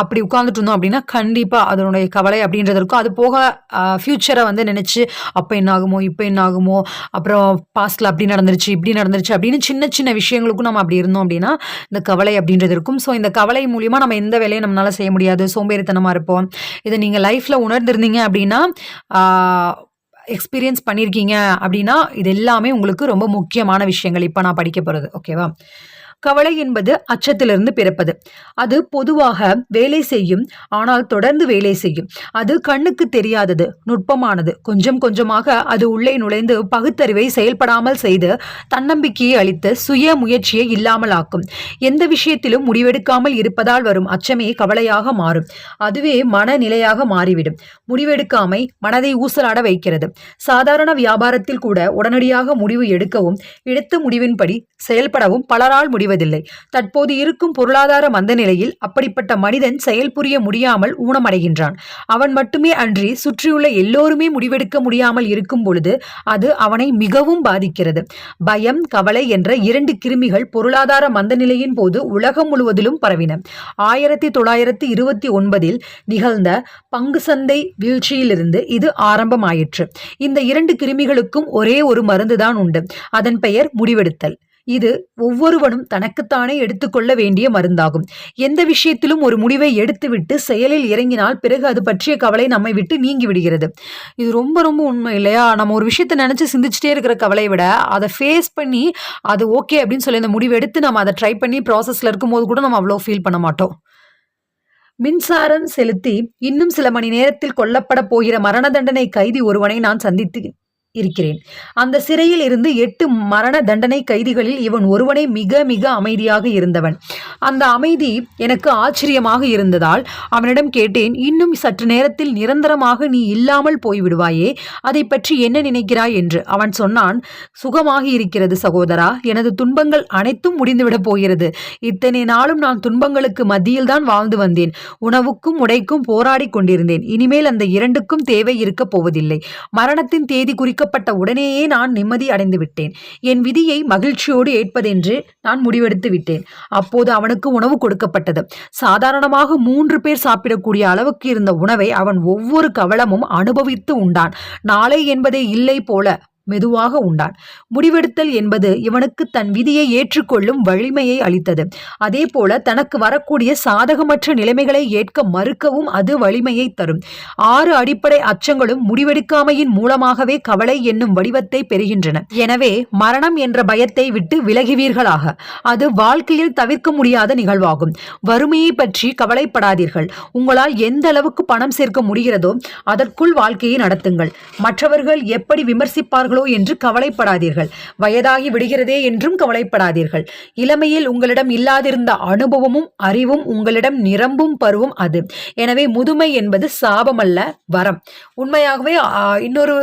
அப்படி உட்காந்துட்டு இருந்தோம் அப்படின்னா கண்டிப்பாக அதனுடைய கவலை அப்படின்றது இருக்கும். அது போக ஃப்யூச்சரை வந்து நினச்சி அப்போ என்ன ஆகுமோ இப்போ என்ன ஆகுமோ அப்புறம் பாஸ்ட்டில் அப்படி நடந்துருச்சு இப்படி நடந்துருச்சு அப்படின்னு சின்ன சின்ன விஷயங்களுக்கும் நம்ம அப்படி இருந்தோம் அப்படின்னா இந்த கவலை அப்படின்றது இருக்கும். ஸோ இந்த கவலை மூலியமாக நம்ம எந்த வேலையும் நம்மளால் செய்ய முடியாது. சோம்பேறித்தனமாக இருப்போம். இதை நீங்கள் லைஃப்பில் உணர்ந்திருந்தீங்க அப்படின்னா எக்ஸ்பீரியன்ஸ் பண்ணியிருக்கீங்க அப்படின்னா இது எல்லாமே உங்களுக்கு ரொம்ப முக்கியமான விஷயங்கள். இப்போ நான் படிக்க போகிறது ஓகேவா கவலை என்பது அச்சத்திலிருந்து பிறப்பது. அது பொதுவாக வேலை செய்யும் ஆனால் தொடர்ந்து வேலை செய்யும். அது கண்ணுக்கு தெரியாதது நுட்பமானது. கொஞ்சம் கொஞ்சமாக அது உள்ளே நுழைந்து பகுத்தறிவை செயல்படாமல் செய்து தன்னம்பிக்கையை அளித்து சுய முயற்சியை இல்லாமல் ஆக்கும் எந்த விஷயத்திலும் முடிவெடுக்காமல் இருப்பதால் வரும் அச்சமே கவலையாக மாறும். அதுவே மனநிலையாக மாறிவிடும். முடிவெடுக்காமை மனதை ஊசலாட வைக்கிறது. சாதாரண வியாபாரத்தில் கூட உடனடியாக முடிவு எடுக்கவும் எடுத்த முடிவின்படி செயல்படவும் பலரால் முடிவதில்லை தற்போது இருக்கும் பொருளாதார மந்த நிலையில் அப்படிப்பட்ட மனிதன் செயல்புரிய முடியாமல் ஊனமடைகின்றான். அவன் மட்டுமே அன்றி சுற்றியுள்ள எல்லோருமே முடிவெடுக்க முடியாமல் இருக்கும் பொழுது அது அவனை மிகவும் பாதிக்கிறது. பயம் கவலை என்ற இரண்டு கிருமிகள் பொருளாதார மந்த நிலையின் போது உலகம் முழுவதிலும் பரவின. ஆயிரத்தி தொள்ளாயிரத்தி இருபத்தி ஒன்பதில் நிகழ்ந்த பங்கு சந்தை வீழ்ச்சியிலிருந்து இது ஆரம்பமாயிற்று. இந்த இரண்டு கிருமிகளுக்கும் ஒரே ஒரு மருந்துதான் உண்டு. அதன் பெயர் முடிவெடுத்தல். இது ஒவ்வொருவனும் தனக்குத்தானே எடுத்துக்கொள்ள வேண்டிய மருந்தாகும். எந்த விஷயத்திலும் ஒரு முடிவை எடுத்துவிட்டு செயலில் இறங்கினால் பிறகு அது பற்றிய கவலை நம்மை விட்டு நீங்கி விடுகிறது. இது ரொம்ப ரொம்ப உண்மை இல்லையா? நம்ம ஒரு விஷயத்தை நினைச்சு சிந்திச்சுட்டே இருக்கிற கவலையை விட அதை ஃபேஸ் பண்ணி அது ஓகே அப்படின்னு சொல்லி அந்த முடிவு எடுத்து நம்ம அதை ட்ரை பண்ணி ப்ராசஸில் இருக்கும்போது கூட நம்ம அவ்வளோ ஃபீல் பண்ண மாட்டோம். மின்சாரம் செலுத்தி இன்னும் சில மணி நேரத்தில் கொல்லப்பட போகிற மரண தண்டனை கைதி ஒருவனை நான் சந்தித்து இருக்கிறேன். அந்த சிறையில் இருந்து எட்டு மரண தண்டனை கைதிகளில் இவன் ஒருவனே மிக மிக அமைதியாக இருந்தவன். அந்த அமைதி எனக்கு ஆச்சரியமாக இருந்ததால் அவனிடம் கேட்டேன் இன்னும் சற்று நேரத்தில் நிரந்தரமாக நீ இல்லாமல் போய்விடுவாயே அதை பற்றி என்ன நினைக்கிறாய்? என்று. அவன் சொன்னான் சுகமாக இருக்கிறது சகோதரா எனது துன்பங்கள் அனைத்தும் முடிந்துவிடப் போகிறது. இத்தனை நாளும் நான் துன்பங்களுக்கு மத்தியில்தான் வாழ்ந்து வந்தேன். உணவுக்கும் உடைக்கும் போராடி கொண்டிருந்தேன். இனிமேல் அந்த இரண்டுக்கும் தேவை இருக்கப் போவதில்லை. மரணத்தின் தேதி குறிக்கப்பட்ட உடனேயே நான் நிம்மதி அடைந்து விட்டேன். என் விதியை மகிழ்ச்சியோடு ஏற்பதென்று நான் முடிவெடுத்து விட்டேன். அப்போது அவனுக்கு உணவு கொடுக்கப்பட்டது. சாதாரணமாக மூன்று பேர் சாப்பிடக்கூடிய அளவுக்கு இருந்த உணவை அவன் ஒவ்வொரு கவளமும் அனுபவித்து உண்டான். நாளை என்பதே இல்லை போல மெதுவாக உண்டான். முடிவெடுத்தல் என்பது இவனுக்கு தன் விதியை ஏற்றுக்கொள்ளும் வலிமையை அளித்தது. அதே போல தனக்கு வரக்கூடிய சாதகமற்ற நிலைமைகளை ஏற்க மறுக்கவும் அது வலிமையை தரும். ஆறு அடிப்படை அச்சங்களும் முடிவெடுக்காமையின் மூலமாகவே கவலை என்னும் வடிவத்தை பெறுகின்றன. எனவே மரணம் என்ற பயத்தை விட்டு விலகுவீர்களாக. அது வாழ்க்கையில் தவிர்க்க முடியாத நிகழ்வாகும். வறுமையை பற்றி கவலைப்படாதீர்கள். உங்களால் எந்த அளவுக்கு பணம் சேர்க்க முடிகிறதோ அதற்குள் வாழ்க்கையை நடத்துங்கள். மற்றவர்கள் எப்படி விமர்சிப்பார்களோ என்று கவலைப்படாதீர்கள். வயதாகி விடுகிறதே என்றும் கவலைப்படாதீர்கள். இளமையில் உங்களிடம் இல்லாதிருந்த அனுபவமும் அறிவும் உங்களிடம் நிரம்பும் பருவம் அது. எனவே முதுமை என்பது சாபமல்ல வரம். உண்மையாகவே இன்னொரு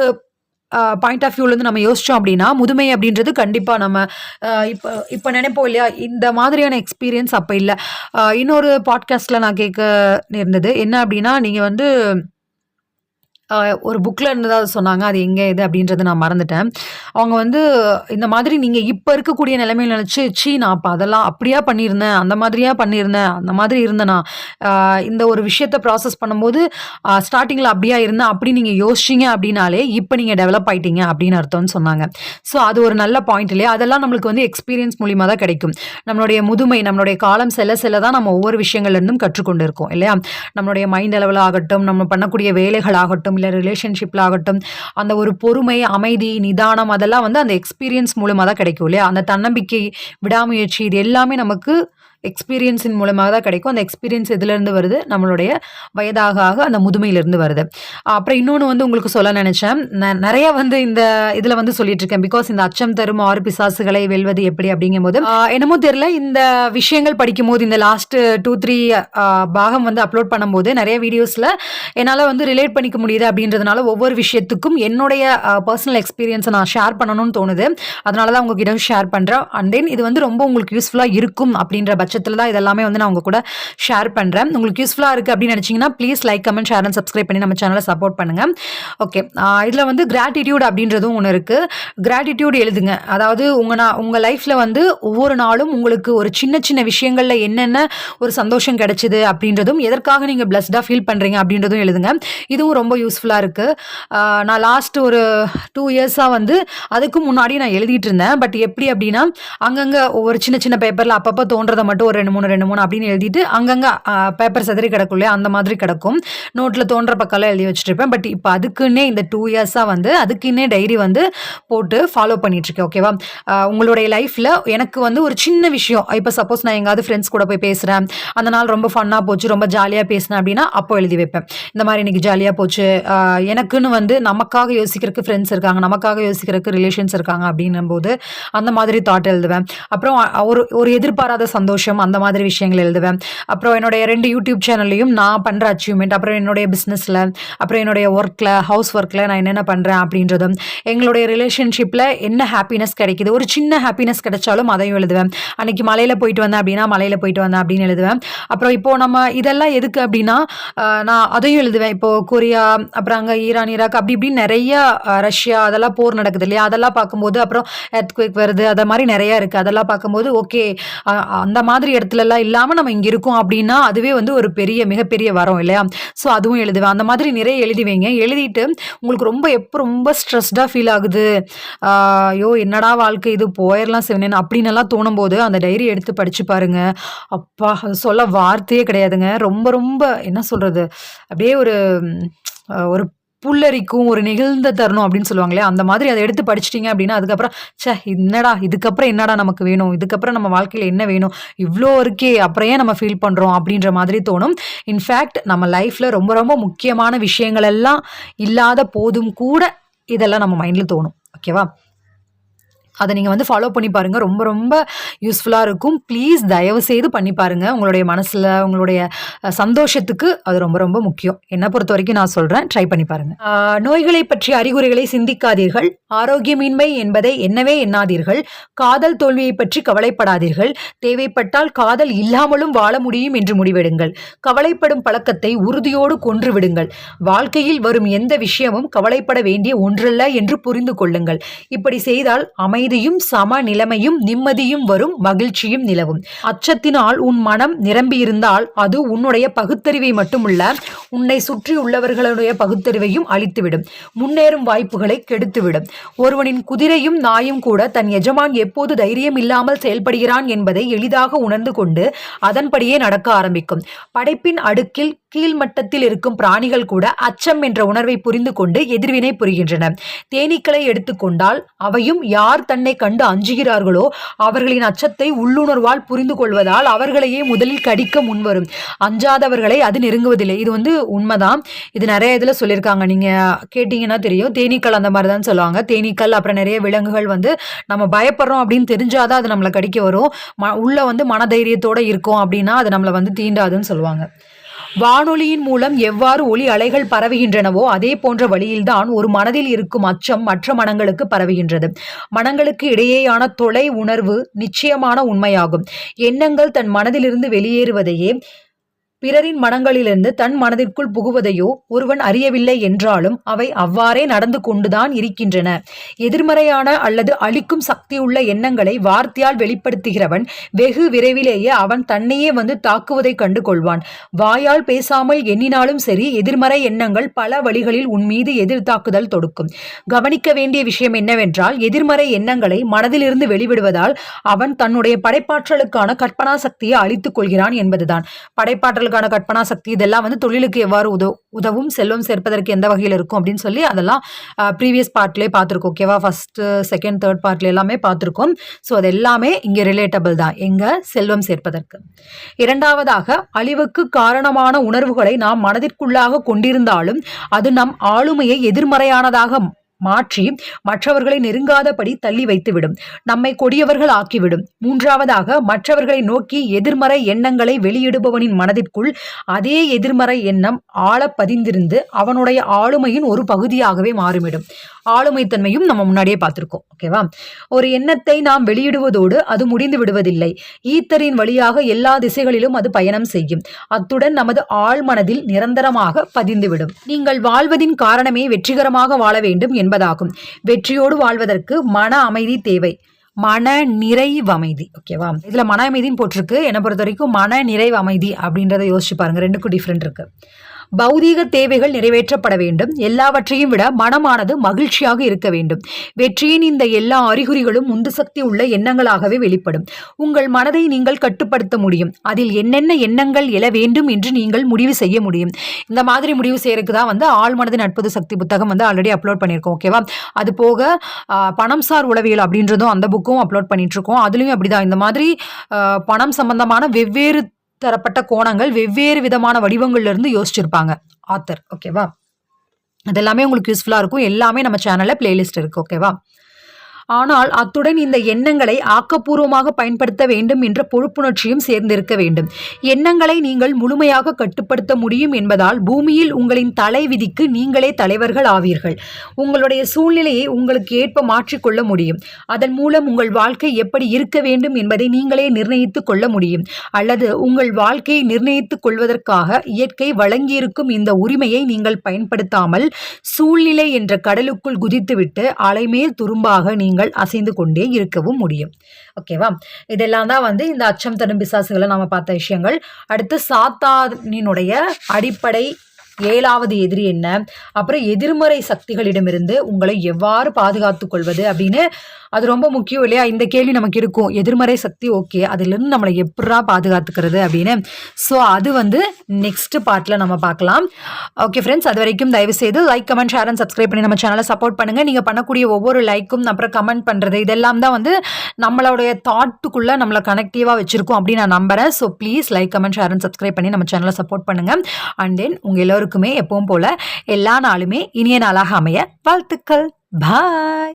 பாயிண்ட் ஆஃப் வியூலேருந்து நம்ம யோசித்தோம் அப்படின்னா முதுமை அப்படின்றது கண்டிப்பாக நம்ம இப்போ இப்போ நினைப்போம் இல்லையா? இந்த மாதிரியான எக்ஸ்பீரியன்ஸ் அப்போ இல்லை. இன்னொரு பாட்காஸ்ட்டில் நான் கேட்க நேர்ந்தது. என்ன அப்படின்னா நீங்கள் வந்து ஒரு புக்கில் இருந்ததாக சொன்னாங்க. அது எங்கே இது அப்படின்றத நான் மறந்துட்டேன். அவங்க வந்து இந்த மாதிரி நீங்கள் இப்போ இருக்கக்கூடிய நிலைமையில நினச்சி சீ நான் அப்போ அதெல்லாம் அப்படியா பண்ணியிருந்தேன். அந்த மாதிரியா பண்ணியிருந்தேன். அந்த மாதிரி இருந்தேனா? இந்த ஒரு விஷயத்த ப்ராசஸ் பண்ணும்போது ஸ்டார்டிங்கில் அப்படியா இருந்தேன். அப்படி நீங்கள் யோசிச்சிங்க அப்படின்னாலே இப்போ நீங்கள் டெவலப் ஆயிட்டீங்க. அப்படின்னு அர்த்தம்னு சொன்னாங்க. ஸோ அது ஒரு நல்ல பாயிண்ட் இல்லையா? அதெல்லாம் நம்மளுக்கு வந்து எக்ஸ்பீரியன்ஸ் மூலிமா தான் கிடைக்கும். நம்மளுடைய முதுமை நம்மளுடைய காலம் செல்ல செல்ல தான் நம்ம ஒவ்வொரு விஷயங்கள்லேருந்தும் கற்றுக்கொண்டு இருக்கோம் இல்லையா? நம்மளுடைய மைண்ட் அளவில் ஆகட்டும் நம்ம பண்ணக்கூடிய வேலைகள் ஆகட்டும் இல்லை ரிலேஷன்ஷிப்பில் ஆகட்டும் அந்த ஒரு பொறுமை அமைதி நிதானம் அதெல்லாம் வந்து அந்த எக்ஸ்பீரியன்ஸ் மூலமாக தான் கிடைக்கும் இல்லையா? அந்த தன்னம்பிக்கை விடாமுயற்சி இது எல்லாமே நமக்கு எக்ஸ்பீரியன்ஸின் மூலமாக தான் கிடைக்கும். அந்த எக்ஸ்பீரியன்ஸ் எதுலேருந்து வருது? நம்மளுடைய வயதாக ஆக அந்த முதுமையிலிருந்து வருது. அப்புறம் இன்னொன்று வந்து உங்களுக்கு சொல்ல நினச்சேன். ந- நிறைய வந்து இந்த இதில் வந்து சொல்லிட்டு இருக்கேன். பிகாஸ் இந்த அச்சம் தரும் ஆறு பிசாசுகளை வெல்வது எப்படி அப்படிங்கும்போது போது என்னமோ தெரியல. இந்த விஷயங்கள் படிக்கும்போது இந்த லாஸ்ட் டூ த்ரீ பாகம் வந்து அப்லோட் பண்ணும்போது நிறைய வீடியோஸில் என்னால் வந்து ரிலேட் பண்ணிக்க முடியுது அப்படின்றதுனால ஒவ்வொரு விஷயத்துக்கும் என்னுடைய பர்சனல் எக்ஸ்பீரியன்ஸை நான் ஷேர் பண்ணணும்னு தோணுது. அதனால தான் உங்ககிட்ட ஷேர் பண்ணுறேன் அண்ட் தென் இது வந்து ரொம்ப உங்களுக்கு யூஸ்ஃபுல்லாக இருக்கும் அப்படின்ற பட்சத்தில் தான் இதெல்லாமே வந்து நான் உங்கள் கூட ஷேர் பண்ணுறேன் உங்களுக்கு யூஸ்ஃபுல்லாக இருக்குது அப்படின்னு நினச்சிங்கன்னா please like comment share and subscribe பண்ணி நம்ம சேனலை சப்போர்ட் பண்ணுங்கள் ஓகே இதில் வந்து கிராட்டிடியூட் அப்படின்றதும் ஒன்று இருக்குது கிராட்டிடியூட் எழுதுங்க. அதாவது உங்கள் நான் உங்கள் லைஃப்பில் வந்து ஒவ்வொரு நாளும் உங்களுக்கு ஒரு சின்ன சின்ன விஷயங்களில் என்னென்ன ஒரு சந்தோஷம் கிடைச்சிது அப்படின்றதும் எதற்காக நீங்கள் பிளஸ்டாக ஃபீல் பண்ணுறீங்க அப்படின்றதும் எழுதுங்க. இதுவும் ரொம்ப யூஸ்ஃபுல்லாக இருக்குது நான் லாஸ்ட் ஒரு டூ இயர்ஸாக வந்து அதுக்கு முன்னாடி நான் எழுதிட்டு இருந்தேன். பட் எப்படி அப்படின்னா அங்கங்கே ஒரு சின்ன சின்ன பேப்பரில் அப்பப்போ தோன்றதை மட்டும் ஒரு ரெண்டு மூணு ரெண்டு மூணு அப்படின்னு எழுதிட்டு அங்கங்கே பேப்பர் செதறி கிடக்கும் இல்லையா அந்த மாதிரி கிடக்கும். நோட்டில் தோன்ற பக்கம்லாம் எழுதி வச்சுட்டுருப்பேன். பட் இப்போ அதுக்குன்னே இந்த டூ இயர்ஸாக வந்து அதுக்குன்னே டைரி வந்து போட்டு ஃபாலோ பண்ணிட்டுருக்கேன் ஓகேவா உங்களுடைய லைஃப்பில் எனக்கு வந்து ஒரு சின்ன விஷயம். இப்போ சப்போஸ் நான் எங்காவது ஃப்ரெண்ட்ஸ் கூட போய் பேசுகிறேன் அந்த நாள் ரொம்ப ஃபன்னாக போச்சு ரொம்ப ஜாலியாக பேசினேன் அப்படின்னா அப்போ எழுதி வைப்பேன். இந்த மாதிரி இன்னைக்கு ஜாலியாக போச்சு. எனக்குன்னு வந்து நமக்காக யோசிக்கிறதுக்கு ஃப்ரெண்ட்ஸ் இருக்காங்க நமக்காக யோசிக்கிறதுக்கு ரிலேஷன்ஸ் இருக்காங்க அப்படின்னும் போது அந்த மாதிரி தாட் எழுதுவேன். அப்புறம் ஒரு ஒரு எதிர்பாராத சந்தோஷம் அந்த மாதிரி விஷயங்கள் எழுதுவேன். அப்புறம் என்னுடைய ரெண்டு யூடியூப் சேனல்லையும் நான் பண்ணுற அச்சீவ்மெண்ட் அப்புறம் என்னுடைய பிஸ்னஸில் அப்புறம் என்னுடைய ஒர்க்கில் ஹவுஸ் ஒர்க்கில் நான் என்னென்ன பண்ணுறேன் அப்படின்றதும் எங்களுடைய ரிலேஷன்ஷிப்பில் என்ன ஹாப்பினஸ் கிடைக்குது? ஒரு சின்ன ஹாப்பினஸ் கிடைச்சாலும் அதையும் எழுதுவேன். அன்னைக்கு மலையில் போயிட்டு வந்தேன் அப்படின்னா மலையில் போயிட்டு வந்தேன் அப்படின்னு எழுதுவேன். அப்புறம் இப்போ நம்ம இதெல்லாம் எதுக்கு அப்படின்னா நான் அதையும் எழுதுவேன். இப்போ கொரியா அப்புறம் அங்கே ஈரான் ஈராக் அப்படி இப்படின்னு நிறைய ரஷ்யா அதெல்லாம் போர் நடக்குது இல்லையா? அதெல்லாம் பார்க்கும்போது அப்புறம் எர்த்குவேக் வருது அதை மாதிரி நிறைய இருக்குது அதெல்லாம் பார்க்கும்போது ஓகே அந்த மாதிரி மாதிரி இடத்துலலாம் இல்லாமல் நம்ம இங்கே இருக்கோம் அப்படின்னா அதுவே வந்து ஒரு பெரிய மிகப்பெரிய வரம் இல்லையா? ஸோ அதுவும் எழுதுவேன். அந்த மாதிரி நிறைய எழுதி வைங்க. எழுதிட்டு உங்களுக்கு ரொம்ப எப்போ ரொம்ப ஸ்ட்ரெஸ்டாக ஃபீல் ஆகுது? ஐயோ என்னடா வாழ்க்கை இது? போயிடலாம் சிவனேன் அப்படின்னு எல்லாம் தோணும் போது அந்த டைரி எடுத்து படிச்சு பாருங்க. அப்பா சொல்ல வார்த்தையே கிடையாதுங்க. ரொம்ப ரொம்ப என்ன சொல்றது? அப்படியே ஒரு ஒரு புல்லரிக்கும் ஒரு நெகிழ்ந்த தருணம் அப்படின்னு சொல்லுவாங்களே அந்த மாதிரி அதை எடுத்து படிச்சிட்டிங்க அப்படின்னா அதுக்கப்புறம் ச்சே என்னடா இதுக்கப்புறம் என்னடா நமக்கு வேணும்? இதுக்கப்புறம் நம்ம வாழ்க்கையில் என்ன வேணும்? இவ்வளோ இருக்கே அப்புறம் ஏன் நம்ம ஃபீல் பண்ணுறோம் அப்படின்ற மாதிரி தோணும். இன்ஃபேக்ட் நம்ம லைஃப்பில் ரொம்ப ரொம்ப முக்கியமான விஷயங்கள் எல்லாம் இல்லாத போதும் கூட இதெல்லாம் நம்ம மைண்டில் தோணும். ஓகேவா அதை நீங்கள் வந்து ஃபாலோ பண்ணி பாருங்கள் ரொம்ப ரொம்ப யூஸ்ஃபுல்லாக இருக்கும். ப்ளீஸ் தயவு செய்து பண்ணி பாருங்கள் உங்களுடைய மனசில் உங்களுடைய சந்தோஷத்துக்கு அது ரொம்ப ரொம்ப முக்கியம். என்னை பொறுத்த வரைக்கும் நான் சொல்கிறேன் ட்ரை பண்ணி பாருங்கள் நோய்களை பற்றிய அறிகுறிகளை சிந்திக்காதீர்கள். ஆரோக்கியமின்மை என்பதை என்னவே எண்ணாதீர்கள். காதல் தோல்வியை பற்றி கவலைப்படாதீர்கள். தேவைப்பட்டால் காதல் இல்லாமலும் வாழ முடியும் என்று முடிவெடுங்கள். கவலைப்படும் பழக்கத்தை உறுதியோடு கொன்று விடுங்கள். வாழ்க்கையில் வரும் எந்த விஷயமும் கவலைப்பட வேண்டிய ஒன்றல்ல என்று புரிந்து கொள்ளுங்கள். இப்படி செய்தால் அமைதி அமைதியும் சம நிலைமையும் நிம்மதியும் வரும் மகிழ்ச்சியும் நிலவும். அச்சத்தினால் உன் மனம் நிரம்பியிருந்தால் அது உன்னுடைய பகுத்தறிவை மட்டுமல்ல உன்னை சுற்றி உள்ளவர்களுடைய பகுத்தறிவையும் அழித்துவிடும். முன்னேறும் வாய்ப்புகளை கெடுத்துவிடும். ஒருவனின் குதிரையும் நாயும் கூட தன் எஜமான் எப்போது தைரியம் இல்லாமல் செயல்படுகிறான் என்பதை எளிதாக உணர்ந்து கொண்டு அதன்படியே நடக்க ஆரம்பிக்கும். படைப்பின் அடுக்கில் கீழ்மட்டத்தில் இருக்கும் பிராணிகள் கூட அச்சம் என்ற உணர்வை புரிந்து கொண்டு எதிர்வினை புரிகின்றன. தேனீக்களை எடுத்துக்கொண்டால் அவையும் யார் தன்னை கண்டு அஞ்சுகிறார்களோ அவர்களின் அச்சத்தை உள்ளுணர்வால் புரிந்து கொள்வதால் அவர்களையே முதலில் கடிக்க முன்வரும். அஞ்சாதவர்களை அது நெருங்குவதில்லை. இது வந்து உண்மைதான். இது நிறைய இதில் சொல்லியிருக்காங்க. நீங்கள் கேட்டிங்கன்னா தெரியும். தேனீக்கள் அந்த மாதிரி தான் சொல்லுவாங்க. தேனீக்கள் அப்புறம் நிறைய விலங்குகள் வந்து நம்ம பயப்படுறோம் அப்படின்னு தெரிஞ்சாதான் அது நம்மளை கடிக்க வரும். ம உள்ளே வந்து மனதைரியத்தோடு இருக்கும் அப்படின்னா அது நம்மளை வந்து தீண்டாதுன்னு சொல்லுவாங்க. வானொலியின் மூலம் எவ்வாறு ஒளி அலைகள் பரவுகின்றனவோ அதே போன்ற வழியில்தான் ஒரு மனதில் இருக்கும் அச்சம் மற்ற மனங்களுக்கு பரவுகின்றது. மனங்களுக்கு இடையேயான தொலை உணர்வு நிச்சயமான உண்மையாகும். எண்ணங்கள் தன் மனதிலிருந்து வெளியேறுவதையே பிறரின் மனங்களிலிருந்து தன் மனதிற்குள் புகுவதையோ ஒருவன் அறியவில்லை என்றாலும் அவை அவ்வாறே நடந்து கொண்டுதான் இருக்கின்றன. எதிர்மறையான அல்லது அழிக்கும் சக்தியுள்ள எண்ணங்களை வார்த்தையால் வெளிப்படுத்துகிறவன் வெகு விரைவிலேயே அவன் தன்னையே வந்து தாக்குவதை கண்டு கொள்வான் வாயால் பேசாமல் எண்ணினாலும் சரி எதிர்மறை எண்ணங்கள் பல வழிகளில் உன் மீது எதிர்த்தாக்குதல் தொடுக்கும். கவனிக்க வேண்டிய விஷயம் என்னவென்றால் எதிர்மறை எண்ணங்களை மனதிலிருந்து வெளிவிடுவதால் அவன் தன்னுடைய படைப்பாற்றலுக்கான கற்பனா சக்தியை அழித்துக் கொள்கிறான் என்பதுதான். படைப்பாற்றல் மக்களுக்கான கற்பனா சக்தி இதெல்லாம் வந்து தொழிலுக்கு எவ்வாறு உதவு உதவும் செல்வம் சேர்ப்பதற்கு எந்த வகையில் இருக்கும் அப்படின்னு சொல்லி அதெல்லாம் ப்ரீவியஸ் பார்ட்லேயே பார்த்துருக்கோம். ஓகேவா? ஃபஸ்ட்டு செகண்ட் தேர்ட் பார்ட்ல எல்லாமே பார்த்துருக்கோம். ஸோ அது எல்லாமே இங்கே ரிலேட்டபிள் தான். எங்கே? செல்வம் சேர்ப்பதற்கு. இரண்டாவதாக அழிவுக்கு காரணமான உணர்வுகளை நாம் மனதிற்குள்ளாக கொண்டிருந்தாலும் அது நம் ஆளுமையை எதிர்மறையானதாக மாற்றி மற்றவர்களை நெருங்காதபடி தள்ளி வைத்துவிடும். நம்மை கொடியவர்கள் ஆக்கிவிடும் மூன்றாவதாக மற்றவர்களை நோக்கி எதிர்மறை எண்ணங்களை வெளியிடுபவனின் மனதிற்குள் அதே எதிர்மறை எண்ணம் ஆழ பதிந்திருந்து அவனுடைய ஆளுமையின் ஒரு பகுதியாகவே மாறிவிடும் ஆளுமைத்தன்மையும் நம்ம முன்னாடியே பார்த்துருக்கோம். ஓகேவா ஒரு எண்ணத்தை நாம் வெளியிடுவதோடு அது முடிந்து விடுவதில்லை. ஈத்தரின் வழியாக எல்லா திசைகளிலும் அது பயணம் செய்யும். அத்துடன் நமது ஆழ்மனதில் நிரந்தரமாக பதிந்துவிடும். நீங்கள் வாழ்வதின் காரணமே வெற்றிகரமாக வாழ வேண்டும் என்பதாகும். வெற்றியோடு வாழ்வதற்கு மன அமைதி தேவை. மன நிறைவு அமைதி ஓகேவா இதுல மன அமைதின்னு போட்டிருக்கு. என்னை பொறுத்த வரைக்கும் மன நிறைவு அமைதி அப்படின்றத யோசிச்சு பாருங்க. ரெண்டுக்கும் டிஃப்ரெண்ட் இருக்கு. பௌதீக தேவைகள் நிறைவேற்றப்பட வேண்டும். எல்லாவற்றையும் விட மனமானது மகிழ்ச்சியாக இருக்க வேண்டும். வெற்றியின் இந்த எல்லா அறிகுறிகளும் உந்து சக்தி உள்ள எண்ணங்களாகவே வெளிப்படும். உங்கள் மனதை நீங்கள் கட்டுப்படுத்த முடியும். அதில் என்னென்ன எண்ணங்கள் எழ வேண்டும் என்று நீங்கள் முடிவு செய்ய முடியும். இந்த மாதிரி முடிவு செய்யறதுக்கு தான் வந்து ஆழ்மனதின் அற்புத சக்தி புத்தகம் வந்து ஆல்ரெடி அப்லோட் பண்ணியிருக்கோம் ஓகேவா அது போக பணம் சார் உளவியல் அப்படின்றதும் அந்த புக்கும் அப்லோட் பண்ணிட்டு இருக்கோம். அதுலேயும் அப்படிதான். இந்த மாதிரி பணம் சம்பந்தமான வெவ்வேறு தரப்பட்ட கோணங்கள் வெவ்வேறு விதமான வடிவங்கள்ல இருந்து யோசிச்சிருப்பாங்க ஆத்தர் ஓகேவா அதெல்லாமே உங்களுக்கு யூஸ்ஃபுல்லாக இருக்கும். எல்லாமே நம்ம சேனலில் பிளேலிஸ்ட் இருக்குது ஓகேவா ஆனால் அத்துடன் இந்த எண்ணங்களை ஆக்கப்பூர்வமாக பயன்படுத்த வேண்டும் என்ற பொறுப்புணர்ச்சியும் சேர்ந்திருக்க வேண்டும். எண்ணங்களை நீங்கள் முழுமையாக கட்டுப்படுத்த முடியும் என்பதால் பூமியில் உங்களின் தலை விதிக்கு நீங்களே தலைவர்கள் ஆவீர்கள். உங்களுடைய சூழ்நிலையை உங்களுக்கு ஏற்ப மாற்றிக்கொள்ள முடியும். அதன் மூலம் உங்கள் வாழ்க்கை எப்படி இருக்க வேண்டும் என்பதை நீங்களே நிர்ணயித்துக் கொள்ள முடியும். அல்லது உங்கள் வாழ்க்கையை நிர்ணயித்துக் கொள்வதற்காக இயற்கை வழங்கியிருக்கும் இந்த உரிமையை நீங்கள் பயன்படுத்தாமல் சூழ்நிலை என்ற கடலுக்குள் குதித்துவிட்டு அலைமேல் துரும்பாக நீங்கள் நீங்கள் அசைந்து கொண்டே இருக்கவும் முடியும். ஓகேவா இதெல்லாம் தான் வந்து இந்த அச்சம் தரும் பிசாசுகளை நம்ம பார்த்த விஷயங்கள். அடுத்து சாத்தானினுடைய அடிப்படை ஏழாவது எதிரி என்ன? அப்புறம் எதிர்மறை சக்திகளிடமிருந்து உங்களை எவ்வாறு பாதுகாத்து கொள்வது அப்படின்னு அது ரொம்ப முக்கியம் இல்லையா? இந்த கேள்வி நமக்கு இருக்கும். எதிர்மறை சக்தி ஓகே. அதுலேருந்து நம்மளை எப்படா பாதுகாத்துக்கிறது அப்படின்னு. ஸோ அது வந்து நெக்ஸ்ட் பார்ட்டில் நம்ம பார்க்கலாம். ஓகே ஃப்ரெண்ட்ஸ் அது வரைக்கும் தயவு செய்து like comment share and subscribe பண்ணி நம்ம சேனலை சப்போர்ட் பண்ணுங்கள் நீங்கள் பண்ணக்கூடிய ஒவ்வொரு லைக்கும் அப்புறம் கமெண்ட் பண்ணுறது இதெல்லாம் தான் வந்து நம்மளுடைய தாட்டுக்குள்ளே நம்மளை கனெக்டிவாக வச்சுருக்கோம் அப்படின்னு நான் நம்புகிறேன் so please like comment share and subscribe பண்ணி நம்ம சேனலை சப்போர்ட் பண்ணுங்கள் அண்ட் தென் உங்கள் எல்லோருக்குமே எப்பவும் போல் எல்லா நாளுமே இனிய நாளாக அமைய வாழ்த்துக்கள். பாய்